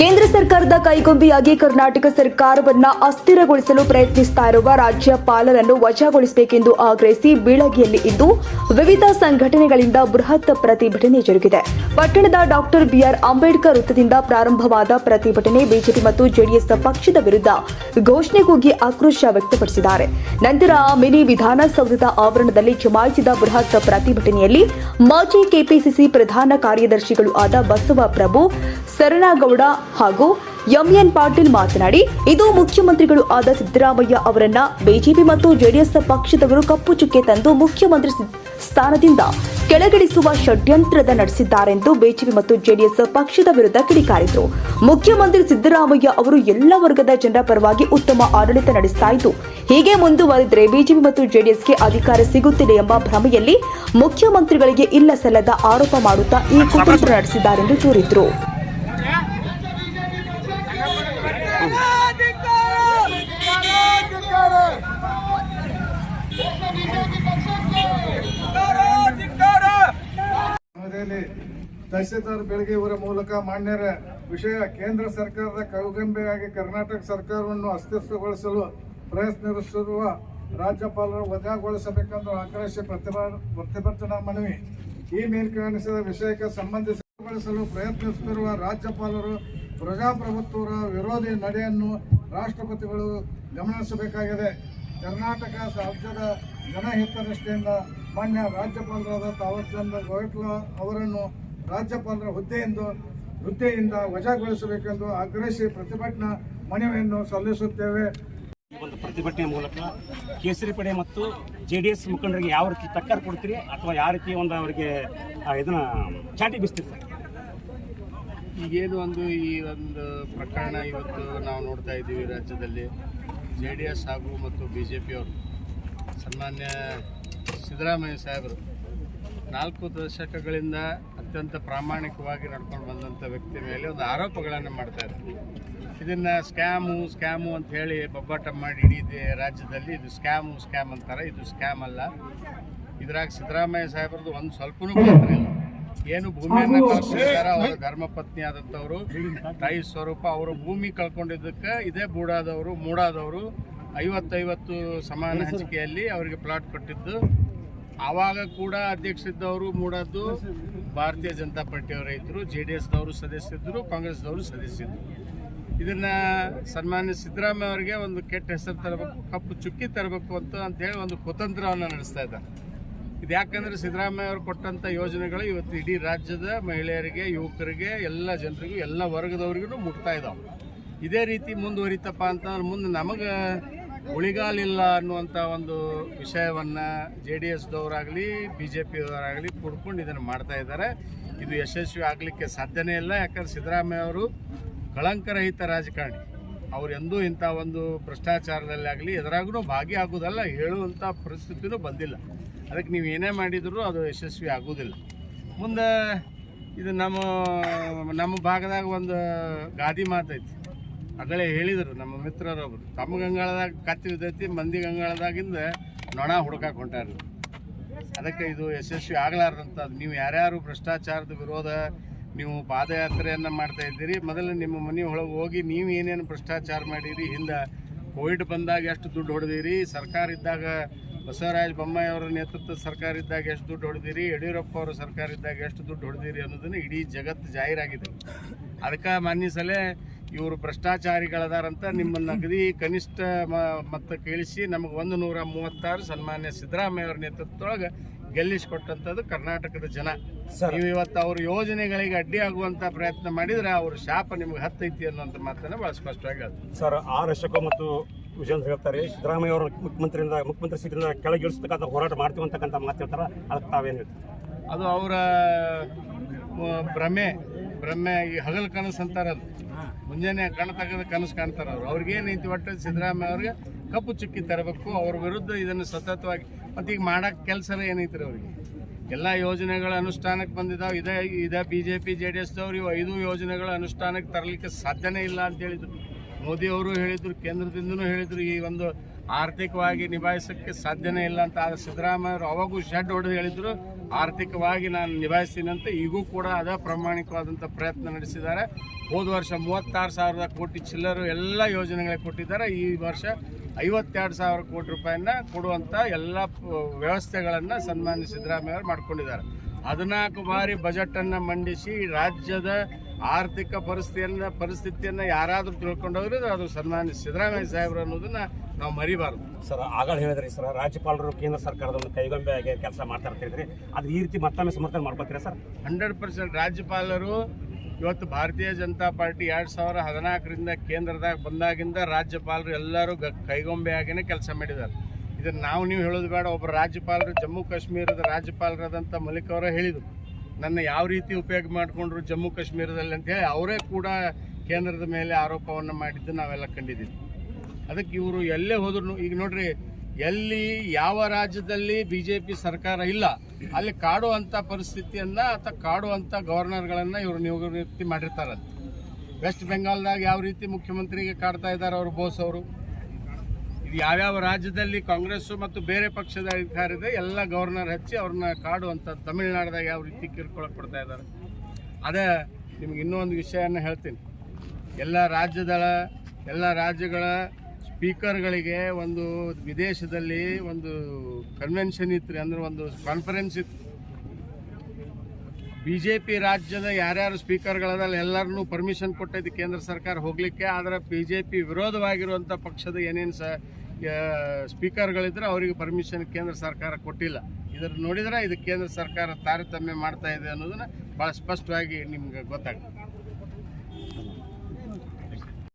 ಕೇಂದ್ರ ಸರ್ಕಾರದ ಕೈಗೊಂಬೆಯಾಗಿ ಕರ್ನಾಟಕ ಸರ್ಕಾರವನ್ನ ಅಸ್ಥಿರಗೊಳಿಸಲು ಪ್ರಯತ್ನಿಸ್ತಾ ಇರುವ ರಾಜ್ಯಪಾಲರನ್ನು ವಜಾಗೊಳಿಸಬೇಕೆಂದು ಆಗ್ರಹಿಸಿ ಬೀಳಗಿಯಲ್ಲಿ ಇಂದು ವಿವಿಧ ಸಂಘಟನೆಗಳಿಂದ ಬೃಹತ್ ಪ್ರತಿಭಟನೆ ಜರುಗಿದೆ. ಪಟ್ಟಣದ ಡಾಕ್ಟರ್ ಬಿಆರ್ ಅಂಬೇಡ್ಕರ್ ವೃತ್ತದಿಂದ ಪ್ರಾರಂಭವಾದ ಪ್ರತಿಭಟನೆ ಬಿಜೆಪಿ ಮತ್ತು ಜೆಡಿಎಸ್ ಪಕ್ಷದ ವಿರುದ್ಧ ಘೋಷಣೆ ಕೂಗಿ ಆಕ್ರೋಶ ವ್ಯಕ್ತಪಡಿಸಿದ್ದಾರೆ. ನಂತರ ಮಿನಿ ವಿಧಾನಸೌಧದ ಆವರಣದಲ್ಲಿ ಜಮಾಯಿಸಿದ ಬೃಹತ್ ಪ್ರತಿಭಟನೆಯಲ್ಲಿ ಮಾಜಿ ಕೆಪಿಸಿಸಿ ಪ್ರಧಾನ ಕಾರ್ಯದರ್ಶಿಗಳು ಆದ ಬಸವ ಪ್ರಭು ಸರಣಗೌಡ ಹಾಗೂ ಎಂಎನ್ ಪಾಟೀಲ್ ಮಾತನಾಡಿ, ಇದು ಮುಖ್ಯಮಂತ್ರಿಗಳು ಆದ ಸಿದ್ದರಾಮಯ್ಯ ಅವರನ್ನ ಬಿಜೆಪಿ ಮತ್ತು ಜೆಡಿಎಸ್ ಪಕ್ಷದವರು ಕಪ್ಪು ಚುಕ್ಕೆ ತಂದು ಮುಖ್ಯಮಂತ್ರಿ ಸ್ಥಾನದಿಂದ ಕೆಳಗಿಳಿಸುವ ಷಡ್ಯಂತ್ರದ ನಡೆಸಿದ್ದಾರೆಂದು ಬಿಜೆಪಿ ಮತ್ತು ಜೆಡಿಎಸ್ ಪಕ್ಷದ ವಿರುದ್ಧ ಕಿಡಿಕಾರಿದರು. ಮುಖ್ಯಮಂತ್ರಿ ಸಿದ್ದರಾಮಯ್ಯ ಅವರು ಎಲ್ಲ ವರ್ಗದ ಜನರ ಪರವಾಗಿ ಉತ್ತಮ ಆಡಳಿತ ನಡೆಸ್ತಾ ಇದ್ದು, ಹೀಗೆ ಮುಂದುವರೆದರೆ ಬಿಜೆಪಿ ಮತ್ತು ಜೆಡಿಎಸ್ಗೆ ಅಧಿಕಾರ ಸಿಗುತ್ತಿದೆ ಎಂಬ ಭ್ರಮೆಯಲ್ಲಿ ಮುಖ್ಯಮಂತ್ರಿಗಳಿಗೆ ಇಲ್ಲ ಸಲ್ಲದ ಆರೋಪ ಮಾಡುತ್ತಾ ಈ ಕುತಂತ್ರ ನಡೆಸಿದ್ದಾರೆಂದು ದೂರಿದ್ರು. ತಹಸೀಲ್ದಾರ್ ಬೆಳಗ್ಗೆ ಇವರ ಮೂಲಕ ಮಾನ್ಯರ ವಿಷಯ ಕೇಂದ್ರ ಸರ್ಕಾರದ ಕೌಗಂಬೆಯಾಗಿ ಕರ್ನಾಟಕ ಸರ್ಕಾರವನ್ನು ಅಸ್ತಿತ್ವಗೊಳಿಸಲು ಪ್ರಯತ್ನಿಸುತ್ತಿರುವ ರಾಜ್ಯಪಾಲರು ವಜಾಗೊಳಿಸಬೇಕೆಂದು ಆಗ್ರಹಿಸಿ ಪ್ರತಿಭಾ ಪ್ರತಿಭಟನಾ ಮನವಿ, ಈ ಮೇಲ್ಕಾಣಿಸಿದ ವಿಷಯಕ್ಕೆ ಸಂಬಂಧಿಸಿಗೊಳಿಸಲು ಪ್ರಯತ್ನಿಸುತ್ತಿರುವ ರಾಜ್ಯಪಾಲರು ಪ್ರಜಾಪ್ರಭುತ್ವರ ವಿರೋಧಿ ನಡೆಯನ್ನು ರಾಷ್ಟ್ರಪತಿಗಳು ಗಮನಿಸಬೇಕಾಗಿದೆ. ಕರ್ನಾಟಕ ರಾಜ್ಯದ ಜನಹಿತದೃಷ್ಟಿಯಿಂದ ಮಾನ್ಯ ರಾಜ್ಯಪಾಲರಾದ ತಾವರ್ಚಂದ್ರ ಗೋಯಟ್ಲಾ ಅವರನ್ನು ರಾಜ್ಯಪಾಲರ ಹುದ್ದೆಯಿಂದ ಹುದ್ದೆಯಿಂದ ವಜಾಗೊಳಿಸಬೇಕೆಂದು ಆಗ್ರಹಿಸಿ ಪ್ರತಿಭಟನಾ ಮನವಿಯನ್ನು ಸಲ್ಲಿಸುತ್ತೇವೆ. ಒಂದು ಪ್ರತಿಭಟನೆ ಮೂಲಕ ಕೇಸರಿ ಪಡೆ ಮತ್ತು ಜೆ ಡಿ ಎಸ್ ಮುಖಂಡರಿಗೆ ಯಾವ ರೀತಿ ಟಕ್ಕರ್ ಕೊಡ್ತೀರಿ ಅಥವಾ ಯಾವ ರೀತಿ ಒಂದು ಅವರಿಗೆ ಇದನ್ನ ಚಾಟಿ ಬೀಸ್ತೀರಿ ಸರ್? ಈಗೇನು ಒಂದು ಈ ಒಂದು ಪ್ರಕರಣ ಇವತ್ತು ನಾವು ನೋಡ್ತಾ ಇದ್ದೀವಿ ರಾಜ್ಯದಲ್ಲಿ. ಜೆ ಡಿ ಎಸ್ ಹಾಗೂ ಮತ್ತು ಬಿ ಜೆ ಪಿಯವರು ಸನ್ಮಾನ್ಯ ಸಿದ್ದರಾಮಯ್ಯ ಸಾಹೇಬರು ನಾಲ್ಕು ದಶಕಗಳಿಂದ ಅತ್ಯಂತ ಪ್ರಾಮಾಣಿಕವಾಗಿ ನಡ್ಕೊಂಡು ಬಂದಂಥ ವ್ಯಕ್ತಿ ಮೇಲೆ ಒಂದು ಆರೋಪಗಳನ್ನು ಮಾಡ್ತಾ ಇದ್ದಾರೆ. ಇದನ್ನು ಸ್ಕ್ಯಾಮು ಸ್ಕ್ಯಾಮು ಅಂತ ಹೇಳಿ ಬೊಬ್ಬಾಟ ಮಾಡಿ ಇಡೀ ರಾಜ್ಯದಲ್ಲಿ ಇದು ಸ್ಕ್ಯಾಮು ಸ್ಕ್ಯಾಮ್ ಅಂತಾರೆ. ಇದು ಸ್ಕ್ಯಾಮ್ ಅಲ್ಲ. ಇದ್ರಾಗ ಸಿದ್ದರಾಮಯ್ಯ ಸಾಹೇಬ್ರದ್ದು ಒಂದು ಸ್ವಲ್ಪನೂ ಪಾತ್ರ ಇಲ್ಲ. ಏನು ಭೂಮಿಯನ್ನು ಕಳ್ಕೊಂಡಿದ್ದಾರೆ ಅವರ ಧರ್ಮಪತ್ನಿ ಆದಂಥವ್ರು ತಾಯಿ ಸ್ವರೂಪ ಅವರು ಭೂಮಿ ಕಳ್ಕೊಂಡಿದ್ದಕ್ಕೆ ಇದೇ ಬೂಡಾದವರು ಮೂಡಾದವರು ಐವತ್ತೈವತ್ತು ಸಮಾನ ಹಂಚಿಕೆಯಲ್ಲಿ ಅವರಿಗೆ ಪ್ಲಾಟ್ ಕೊಟ್ಟಿದ್ದು. ಆವಾಗ ಕೂಡ ಅಧ್ಯಕ್ಷರಿದ್ದವರು ಮೂಡದ್ದು. ಭಾರತೀಯ ಜನತಾ ಪಾರ್ಟಿಯವರು ಇದ್ದರು ಜೆ ಡಿ ಎಸ್ನವರು ಸದಸ್ಯರಿದ್ದರು ಸದಸ್ಯ ಸದಸ್ಯರಿದ್ದರು ಇದನ್ನ ಸನ್ಮಾನ್ಯ ಸಿದ್ದರಾಮಯ್ಯ ಅವರಿಗೆ ಒಂದು ಕೆಟ್ಟ ಹೆಸರು ತರಬೇಕು, ಕಪ್ಪು ಚುಕ್ಕಿ ತರಬೇಕು ಅಂತ ಅಂತೇಳಿ ಒಂದು ಕುತಂತ್ರವನ್ನು ನಡೆಸ್ತಾ ಇದ್ದಾರೆ. ಇದು ಯಾಕಂದ್ರೆ ಸಿದ್ದರಾಮಯ್ಯ ಅವರು ಕೊಟ್ಟಂಥ ಯೋಜನೆಗಳು ಇವತ್ತು ಇಡೀ ರಾಜ್ಯದ ಮಹಿಳೆಯರಿಗೆ, ಯುವಕರಿಗೆ, ಎಲ್ಲ ಜನರಿಗೂ, ಎಲ್ಲ ವರ್ಗದವ್ರಿಗೂ ಮುಟ್ತಾ ಇದಾವೆ. ಇದೇ ರೀತಿ ಮುಂದುವರಿತಪ್ಪ ಅಂತಂದ್ರೆ ಮುಂದೆ ನಮಗೆ ಉಳಿಗಾಲಿಲ್ಲ ಅನ್ನುವಂಥ ಒಂದು ವಿಷಯವನ್ನು ಜೆ ಡಿ ಎಸ್ದವರಾಗಲಿ, ಬಿ ಜೆ ಪಿಯವರಾಗಲಿ ಕುಡ್ಕೊಂಡು ಇದನ್ನು ಮಾಡ್ತಾ ಇದ್ದಾರೆ. ಇದು ಯಶಸ್ವಿ ಆಗಲಿಕ್ಕೆ ಸಾಧ್ಯನೇ ಇಲ್ಲ. ಯಾಕಂದ್ರೆ ಸಿದ್ದರಾಮಯ್ಯ ಅವರು ಕಳಂಕರಹಿತ ರಾಜಕಾರಣಿ. ಅವ್ರು ಎಂದೂ ಇಂಥ ಒಂದು ಭ್ರಷ್ಟಾಚಾರದಲ್ಲಿ ಆಗಲಿ ಎದುರಾಗೂ ಭಾಗಿಯಾಗೋದಲ್ಲ ಹೇಳುವಂಥ ಪರಿಸ್ಥಿತಿನೂ ಬಂದಿಲ್ಲ. ಅದಕ್ಕೆ ನೀವು ಏನೇ ಮಾಡಿದರೂ ಅದು ಯಶಸ್ವಿ ಆಗೋದಿಲ್ಲ ಮುಂದೆ ಇದು ನಮ್ಮ ನಮ್ಮ ಭಾಗದಾಗ ಒಂದು ಗಾದಿ ಮಾತೈತಿ. ಆಗಲೇ ಹೇಳಿದರು. ನಮ್ಮ ಮಿತ್ರರೊಬ್ಬರು ತಮ್ಮ ಗಂಗಾಳದಾಗ ಕತ್ತಿ ಬಿದ್ದೈತಿ ಮಂದಿ ಗಂಗಾಳದಾಗಿಂದ ನೊಣ ಹುಡುಕಾಕ್ ಹೊಂಟಾರ ಅದಕ್ಕೆ ಇದು ಯಶಸ್ವಿ ಆಗಲಾರ್ದಂಥದ್ದು ನೀವು ಯಾರ್ಯಾರು ಭ್ರಷ್ಟಾಚಾರದ ವಿರೋಧ, ನೀವು ಪಾದಯಾತ್ರೆಯನ್ನು ಮಾಡ್ತಾ ಇದ್ದೀರಿ, ಮೊದಲು ನಿಮ್ಮ ಮನೆ ಒಳಗೆ ಹೋಗಿ ನೀವು ಏನೇನು ಭ್ರಷ್ಟಾಚಾರ ಮಾಡೀರಿ, ಹಿಂದೆ ಕೋವಿಡ್ ಬಂದಾಗ ಎಷ್ಟು ದುಡ್ಡು ಹೊಡೆದಿರಿ, ಸರ್ಕಾರ ಇದ್ದಾಗ ಬಸವರಾಜ ಬೊಮ್ಮಾಯಿ ಅವರ ನೇತೃತ್ವದ ಸರ್ಕಾರ ಇದ್ದಾಗ ಎಷ್ಟು ದುಡ್ಡು ಹೊಡೆದಿರಿ, ಯಡಿಯೂರಪ್ಪ ಅವರ ಸರ್ಕಾರ ಇದ್ದಾಗ ಎಷ್ಟು ದುಡ್ಡು ಹೊಡೆದಿರಿ ಅನ್ನೋದನ್ನು ಇಡೀ ಜಗತ್ತು ಜಾಹೀರಾಗಿದೆ. ಅದಕ್ಕೆ ಮಾನ್ಯ ಸಲ ಇವರು ಭ್ರಷ್ಟಾಚಾರಿಗಳದಾರಂತ ನಿಮ್ಮನ್ನು ನಗದಿ ಕನಿಷ್ಠ ಮ- ಮತ ಕೇಳಿಸಿ ನಮಗೆ ಒಂದು ನೂರ ಮೂವತ್ತಾರು ಸನ್ಮಾನ್ಯ ಸಿದ್ದರಾಮಯ್ಯ ಅವರ ನೇತೃತ್ವದೊಳಗೆ ಗೆಲ್ಲಿಸಿಕೊಟ್ಟಂಥದ್ದು ಕರ್ನಾಟಕದ ಜನ. ನೀವು ಇವತ್ತು ಅವ್ರ ಯೋಜನೆಗಳಿಗೆ ಅಡ್ಡಿ ಪ್ರಯತ್ನ ಮಾಡಿದ್ರೆ ಅವ್ರ ಶಾಪ ನಿಮ್ಗೆ ಹತ್ತೈತಿ ಅನ್ನೋಂಥ ಮಾತನ್ನು ಭಾಳ ಸ್ಪಷ್ಟವಾಗಿ ಹೇಳ್ತಾರೆ ಸರ್ ಆರ್ ಅಶೋಕ ಮತ್ತು ವಿಜಯೇಂದ್ರ ಹೇಳ್ತಾರೆ ಸಿದ್ದರಾಮಯ್ಯ ಅವರು ಮುಖ್ಯಮಂತ್ರಿಯಿಂದ ಮುಖ್ಯಮಂತ್ರಿ ಸೀಟಿಂದ ಕೆಳಗಿಳಿಸ್ತಕ್ಕಂಥ ಹೋರಾಟ ಮಾಡ್ತೀವಂತಕ್ಕಂಥ ಮಾತು ಹೇಳ್ತಾರೆ ಅದಕ್ಕೆ ತಾವೇನು ಹೇಳ್ತಾರೆ? ಅದು ಅವರ ಭ್ರಮೆ ಭ್ರಮೆ ಈ ಹಗಲು ಕನಸು ಅಂತಾರದು ಮುಂಜಾನೆ ಕಣ್ಣು ತಗದ ಕನಸು ಕಾಣ್ತಾರೆ ಅವರು. ಅವ್ರಿಗೇನೈತಿ ಒಟ್ಟು ಸಿದ್ದರಾಮಯ್ಯ ಅವ್ರಿಗೆ ಕಪ್ಪು ಚುಕ್ಕಿ ತರಬೇಕು. ಅವ್ರ ವಿರುದ್ಧ ಇದನ್ನು ಸತತವಾಗಿ ಮತ್ತು ಈಗ ಮಾಡೋಕ್ಕೆ ಕೆಲಸನೇ ಏನೈತ್ರಿ ಅವ್ರಿಗೆ? ಎಲ್ಲ ಯೋಜನೆಗಳ ಅನುಷ್ಠಾನಕ್ಕೆ ಬಂದಿದ್ದಾವೆ ಇದೇ ಇದೇ B J P J D ಎಸ್ದವ್ರು ಇವು ಐದು ಯೋಜನೆಗಳ ಅನುಷ್ಠಾನಕ್ಕೆ ತರಲಿಕ್ಕೆ ಸಾಧ್ಯನೇ ಇಲ್ಲ ಅಂತ ಹೇಳಿದರು. ಮೋದಿ ಅವರು ಹೇಳಿದ್ರು, ಕೇಂದ್ರದಿಂದನೂ ಹೇಳಿದರು ಈ ಒಂದು ಆರ್ಥಿಕವಾಗಿ ನಿಭಾಯಿಸೋಕ್ಕೆ ಸಾಧ್ಯನೇ ಇಲ್ಲ ಅಂತ. ಆದರೆ ಸಿದ್ದರಾಮಯ್ಯವರು ಅವಾಗೂ ಶೆಡ್ ಹೊಡೆದು ಹೇಳಿದ್ರು, ಆರ್ಥಿಕವಾಗಿ ನಾನು ನಿಭಾಯಿಸ್ತೀನಿ ಅಂತ ಈಗೂ ಕೂಡ ಅದ ಪ್ರಾಮಾಣಿಕವಾದಂಥ ಪ್ರಯತ್ನ ನಡೆಸಿದ್ದಾರೆ. ಹೋದ ವರ್ಷ ಮೂವತ್ತಾರು ಸಾವಿರದ ಕೋಟಿ ಚಿಲ್ಲರು ಎಲ್ಲ ಯೋಜನೆಗಳಿಗೆ ಕೊಟ್ಟಿದ್ದಾರೆ. ಈ ವರ್ಷ ಐವತ್ತೆರಡು ಸಾವಿರ ಕೋಟಿ ರೂಪಾಯಿನ ಕೊಡುವಂಥ ಎಲ್ಲ ವ್ಯವಸ್ಥೆಗಳನ್ನು ಸನ್ಮಾನ್ಯ ಸಿದ್ದರಾಮಯ್ಯ ಅವರು ಮಾಡ್ಕೊಂಡಿದ್ದಾರೆ. ಹದಿನಾಲ್ಕು ಬಾರಿ ಬಜೆಟನ್ನು ಮಂಡಿಸಿ ರಾಜ್ಯದ ಆರ್ಥಿಕ ಪರಿಸ್ಥಿತಿಯನ್ನ ಪರಿಸ್ಥಿತಿಯನ್ನು ಯಾರಾದರೂ ತಿಳ್ಕೊಂಡವ್ರು ಅದು ಸನ್ಮಾನ್ಯ ಸಿದ್ದರಾಮಯ್ಯ ಸಾಹೇಬ್ರು ಅನ್ನೋದನ್ನ ನಾವು ಮರಿಬಾರ್ದು. ಸರ್ ಆಗ ಹೇಳಿದ್ರಿ ಸರ್. ರಾಜ್ಯಪಾಲರು ಕೇಂದ್ರ ಸರ್ಕಾರದ ಒಂದು ಕೈಗೊಂಬೆ ಆಗಿ ಕೆಲಸ ಮಾಡ್ತಾ ಇರ್ತಿದ್ರಿ. ಅದು ಈ ರೀತಿ ಮತ್ತೊಮ್ಮೆ ಸಮರ್ಥನೆ ಮಾಡ್ಕೊತೀರಾ ಸರ್? ಹಂಡ್ರೆಡ್ ಪರ್ಸೆಂಟ್ ರಾಜ್ಯಪಾಲರು ಇವತ್ತು ಭಾರತೀಯ ಜನತಾ ಪಾರ್ಟಿ ಎರಡು ಸಾವಿರ ಹದಿನಾಲ್ಕರಿಂದ ಕೇಂದ್ರದಾಗ ಬಂದಾಗಿಂದ ರಾಜ್ಯಪಾಲರು ಎಲ್ಲರೂ ಗ ಕೈಗೊಂಬೆಯಾಗಿನೇ ಕೆಲಸ ಮಾಡಿದ್ದಾರೆ. ಇದನ್ನು ನಾವು ನೀವು ಹೇಳೋದು ಬೇಡ. ಒಬ್ಬರು ರಾಜ್ಯಪಾಲರು ಜಮ್ಮು ಕಾಶ್ಮೀರದ ರಾಜ್ಯಪಾಲರಾದಂಥ ಮಲಿಕ್ ಅವರೇ ಹೇಳಿದರು. ನನ್ನ ಯಾವ ರೀತಿ ಉಪಯೋಗ ಮಾಡಿಕೊಂಡ್ರು ಜಮ್ಮು ಕಾಶ್ಮೀರದಲ್ಲಿ ಅಂತ ಹೇಳಿ ಅವರೇ ಕೂಡ ಕೇಂದ್ರದ ಮೇಲೆ ಆರೋಪವನ್ನು ಮಾಡಿದ್ದು ನಾವೆಲ್ಲ ಕಂಡಿದ್ದೀವಿ. ಅದಕ್ಕೆ ಇವರು ಎಲ್ಲೇ ಹೋದ್ರು ಈಗ ನೋಡ್ರಿ, ಎಲ್ಲಿ ಯಾವ ರಾಜ್ಯದಲ್ಲಿ ಬಿ ಜೆ ಪಿ ಸರ್ಕಾರ ಇಲ್ಲ, ಅಲ್ಲಿ ಕಾಡುವಂಥ ಪರಿಸ್ಥಿತಿಯನ್ನ ಅಥವಾ ಕಾಡುವಂಥ ಗವರ್ನರ್ಗಳನ್ನು ಇವರು ನಿವೃತ್ತಿ ಮಾಡಿರ್ತಾರಂತೆ ವೆಸ್ಟ್ ಬೆಂಗಾಲ್ದಾಗ ಯಾವ ರೀತಿ ಮುಖ್ಯಮಂತ್ರಿಗೆ ಕಾಡ್ತಾ ಇದ್ದಾರೆ ಅವರು, ಬೋಸ್ ಅವರು? ಇದು ಯಾವ್ಯಾವ ರಾಜ್ಯದಲ್ಲಿ ಕಾಂಗ್ರೆಸ್ ಮತ್ತು ಬೇರೆ ಪಕ್ಷದ ಅಧಿಕಾರ ಇದೆ, ಎಲ್ಲ ಗವರ್ನರ್ ಹಚ್ಚಿ ಅವ್ರನ್ನ ಕಾಡುವಂಥ ತಮಿಳ್ನಾಡ್ದಾಗ ಯಾವ ರೀತಿ ಕಿರ್ಕೊಳಕ್ಕೆ ಕೊಡ್ತಾ ಇದ್ದಾರೆ. ಅದೇ ನಿಮ್ಗೆ ಇನ್ನೊಂದು ವಿಷಯನ ಹೇಳ್ತೀನಿ. ಎಲ್ಲ ರಾಜ್ಯದ ಎಲ್ಲ ರಾಜ್ಯಗಳ ಸ್ಪೀಕರ್ಗಳಿಗೆ ಒಂದು ವಿದೇಶದಲ್ಲಿ ಒಂದು ಕನ್ವೆನ್ಷನ್ ಇತ್ತು ಅಂದ್ರೆ ಒಂದು ಕಾನ್ಫರೆನ್ಸ್ ಇತ್ತು ಬಿ ಜೆ ಪಿ ರಾಜ್ಯದ ಯಾರ್ಯಾರು ಸ್ಪೀಕರ್ಗಳದಲ್ಲ ಎಲ್ಲರನ್ನೂ ಪರ್ಮಿಷನ್ ಕೊಟ್ಟಿದ್ದು ಕೇಂದ್ರ ಸರ್ಕಾರ ಹೋಗಲಿಕ್ಕೆ, ಆದರೆ ಬಿ ಜೆ ಪಿ ವಿರೋಧವಾಗಿರುವಂಥ ಪಕ್ಷದ ಏನೇನು ಸ ಸ್ಪೀಕರ್ಗಳಿದ್ರೆ ಅವರಿಗೆ ಪರ್ಮಿಷನ್ ಕೇಂದ್ರ ಸರ್ಕಾರ ಕೊಟ್ಟಿಲ್ಲ. ಇದನ್ನು ನೋಡಿದ್ರೆ ಇದು ಕೇಂದ್ರ ಸರ್ಕಾರ ತಾರತಮ್ಯ ಮಾಡ್ತಾ ಇದೆ ಅನ್ನೋದನ್ನ ಭಾಳ ಸ್ಪಷ್ಟವಾಗಿ ನಿಮ್ಗೆ ಗೊತ್ತಾಗ್ತದೆ.